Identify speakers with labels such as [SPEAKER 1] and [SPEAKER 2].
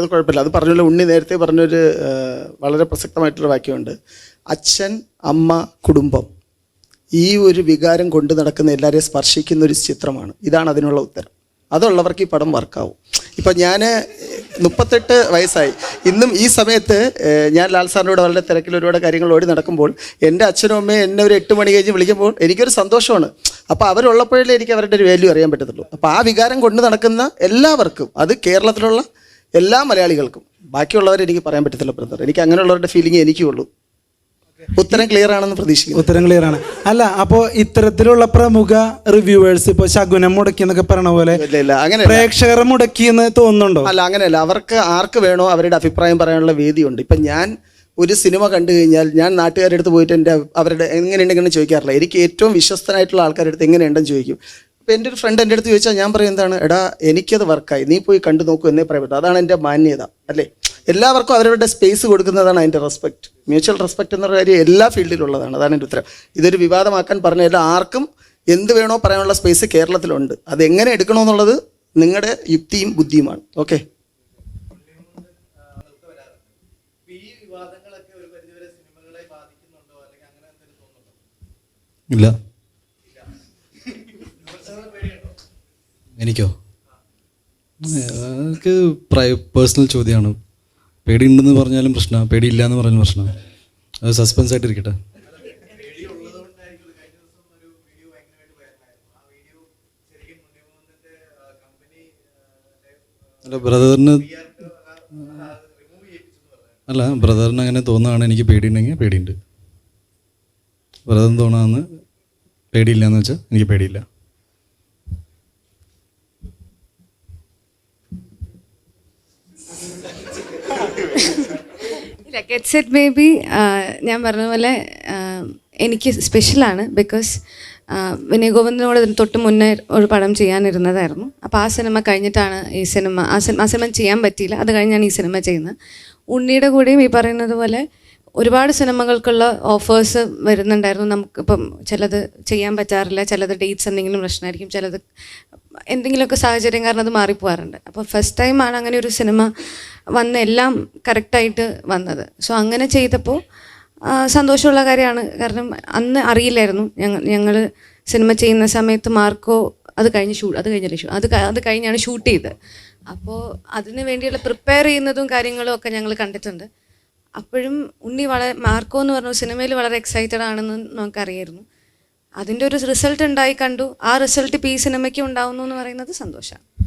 [SPEAKER 1] അത് കുഴപ്പമില്ല. അത് പറഞ്ഞല്ലോ ഉണ്ണി നേരത്തെ പറഞ്ഞൊരു വളരെ പ്രസക്തമായിട്ടുള്ള വാക്യമുണ്ട്. അച്ഛൻ അമ്മ കുടുംബം ഈ ഒരു വികാരം കൊണ്ട് നടക്കുന്ന എല്ലാവരെയും സ്പർശിക്കുന്ന ഒരു ചിത്രമാണ്. ഇതാണ് അതിനുള്ള ഉത്തരം. അതുള്ളവർക്ക് ഈ പടം വർക്കാവും. ഇപ്പം ഞാൻ മുപ്പത്തെട്ട് വയസ്സായി. ഇന്നും ഈ സമയത്ത് ഞാൻ ലാൽ സാറിനോട് വളരെ തിരക്കിൽ ഒരുപാട് കാര്യങ്ങൾ ഓടി നടക്കുമ്പോൾ എന്റെ അച്ഛനും അമ്മയും എന്നെ ഒരു എട്ട് മണി കഴിഞ്ഞ് വിളിക്കുമ്പോൾ എനിക്കൊരു സന്തോഷമാണ്. അപ്പോൾ അവരുള്ളപ്പോഴേ എനിക്ക് അവരുടെ ഒരു വാല്യൂ അറിയാൻ പറ്റത്തുള്ളൂ. അപ്പോൾ ആ വികാരം കൊണ്ട് നടക്കുന്ന എല്ലാവർക്കും അത് കേരളത്തിലുള്ള എല്ലാ മലയാളികൾക്കും. ബാക്കിയുള്ളവരെ എനിക്ക് പറയാൻ പറ്റത്തില്ല ബ്രദർ എനിക്ക് അങ്ങനെയുള്ളവരുടെ ഫീലിംഗ് എനിക്കുള്ളൂ ഉത്തരം ക്ലിയർ ആണെന്ന് പ്രതീക്ഷിക്കുന്നു.
[SPEAKER 2] ഉത്തരം ക്ലിയർ ആണ്. അല്ല അപ്പോൾ ഇത്തരത്തിലുള്ള പ്രമുഖ റിവ്യൂവേഴ്സ് ഇപ്പോൾ ശകുനം മുടക്കി എന്നൊക്കെ പറഞ്ഞ പോലെ
[SPEAKER 1] ഇല്ല ഇല്ല അങ്ങനെ
[SPEAKER 2] പ്രേക്ഷകർ മുടക്കി എന്ന് തോന്നുന്നുണ്ടോ?
[SPEAKER 1] അല്ല അങ്ങനെയല്ല. അവർക്ക് ആർക്ക് വേണോ അവരുടെ അഭിപ്രായം പറയാനുള്ള വേദിയുണ്ട്. ഇപ്പം ഞാൻ ഒരു സിനിമ കണ്ടു കഴിഞ്ഞാൽ ഞാൻ നാട്ടുകാരുടെ അടുത്ത് പോയിട്ട് എന്റെ അവരുടെ എങ്ങനെയുണ്ടെങ്കിലും ചോദിക്കാറില്ല. എനിക്ക് ഏറ്റവും വിശ്വസ്തനായിട്ടുള്ള ആൾക്കാരുടെ അടുത്ത് എങ്ങനെയുണ്ടെന്ന് ചോദിക്കും. അപ്പോൾ എന്റെ ഒരു ഫ്രണ്ട് എന്റെ അടുത്ത് ചോദിച്ചാൽ ഞാൻ പറയും എന്താണ്? എടാ എനിക്കത് വർക്കായി നീ പോയി കണ്ടു നോക്കൂ എന്നേ പറയാൻ പറ്റും അതാണ് എന്റെ മാന്യത. അല്ലേ? എല്ലാവർക്കും അവരവരുടെ സ്പേസ് കൊടുക്കുന്നതാണ് അതിന്റെ റെസ്പെക്റ്റ് മ്യൂച്വൽ റെസ്പെക്റ്റ് എന്ന കാര്യം എല്ലാ ഫീൽഡിലുള്ളതാണ്. അതാണ് എന്റെ ഉത്തരം. ഇതൊരു വിവാദമാക്കാൻ പറഞ്ഞാൽ ആർക്കും എന്ത് വേണോ പറയാനുള്ള സ്പേസ് കേരളത്തിലുണ്ട്. അത് എങ്ങനെ എടുക്കണമെന്നുള്ളത് നിങ്ങളുടെ യുക്തിയും ബുദ്ധിയുമാണ്. ഓക്കെ
[SPEAKER 3] ഇല്ല. എനിക്കോ? എനിക്ക് പേഴ്സണൽ ചോദ്യമാണ്. പേടി ഉണ്ടെന്ന് പറഞ്ഞാലും പ്രശ്നമാണ് പേടി എന്ന് പറഞ്ഞാലും പ്രശ്നമാണ് അത് സസ്പെൻസ് ആയിട്ട് ഇരിക്കട്ടെ അല്ല ബ്രദറിന് അല്ല ബ്രദറിന് അങ്ങനെ തോന്നുകയാണ് എനിക്ക് പേടിയുണ്ടെങ്കിൽ പേടിയുണ്ട്. ബ്രദറിന് തോന്നാന്ന് പേടിയില്ല എന്ന് വെച്ചാൽ എനിക്ക് പേടിയില്ല.
[SPEAKER 4] ഇല്ല ഗെറ്റ് സെറ്റ് ബേബി ഞാൻ പറഞ്ഞ പോലെ ആ, എനിക്ക് സ്പെഷ്യലാണ് ബിക്കോസ് വിനയഗോവിന്ദനോട് തൊട്ട് മുന്നേ ഒരു പടം ചെയ്യാനിരുന്നതായിരുന്നു. അപ്പോൾ ആ സിനിമ കഴിഞ്ഞിട്ടാണ് ഈ സിനിമ ആ സിനിമ ആ സിനിമ ചെയ്യാൻ പറ്റിയില്ല. അത് കഴിഞ്ഞാണ് ഈ സിനിമ ചെയ്യുന്നത്. ഉണ്ണിയുടെ കൂടെയും ഈ പറയുന്നത് പോലെ ഒരുപാട് സിനിമകൾക്കുള്ള ഓഫേഴ്സ് വരുന്നുണ്ടായിരുന്നു. നമുക്കിപ്പം ചിലത് ചെയ്യാൻ പറ്റാറില്ല ചിലത് ഡേറ്റ്സ് എന്തെങ്കിലും പ്രശ്നമായിരിക്കും ചിലത് എന്തെങ്കിലുമൊക്കെ സാഹചര്യം കാരണം അത് മാറിപ്പോകാറുണ്ട് അപ്പോൾ ഫസ്റ്റ് ടൈമാണ് അങ്ങനെ ഒരു സിനിമ വന്ന് എല്ലാം കറക്റ്റായിട്ട് വന്നത്. സോ അങ്ങനെ ചെയ്തപ്പോൾ സന്തോഷമുള്ള കാര്യമാണ്. കാരണം അന്ന് അറിയില്ലായിരുന്നു. ഞങ്ങൾ ഞങ്ങൾ സിനിമ ചെയ്യുന്ന സമയത്ത് മാർക്കോ അത് കഴിഞ്ഞ് ഷൂ അത് കഴിഞ്ഞല്ലേ ഷൂ അത് അത് കഴിഞ്ഞാണ് ഷൂട്ട് ചെയ്തത്. അപ്പോൾ അതിന് വേണ്ടിയുള്ള പ്രിപ്പയർ ചെയ്യുന്നതും കാര്യങ്ങളും ഒക്കെ ഞങ്ങൾ കണ്ടിട്ടുണ്ട്. അപ്പോഴും ഉണ്ണി വളരെ മാർക്കോ എന്ന് പറഞ്ഞ സിനിമയിൽ വളരെ എക്സൈറ്റഡ് ആണെന്ന് നമുക്കറിയായിരുന്നു. അതിന്റെ ഒരു റിസൾട്ട് ഉണ്ടായി കണ്ടു. ആ റിസൾട്ട് ഇപ്പോൾ ഈ സിനിമയ്ക്ക് ഉണ്ടാവുന്നു എന്ന് പറയുന്നത് സന്തോഷമാണ്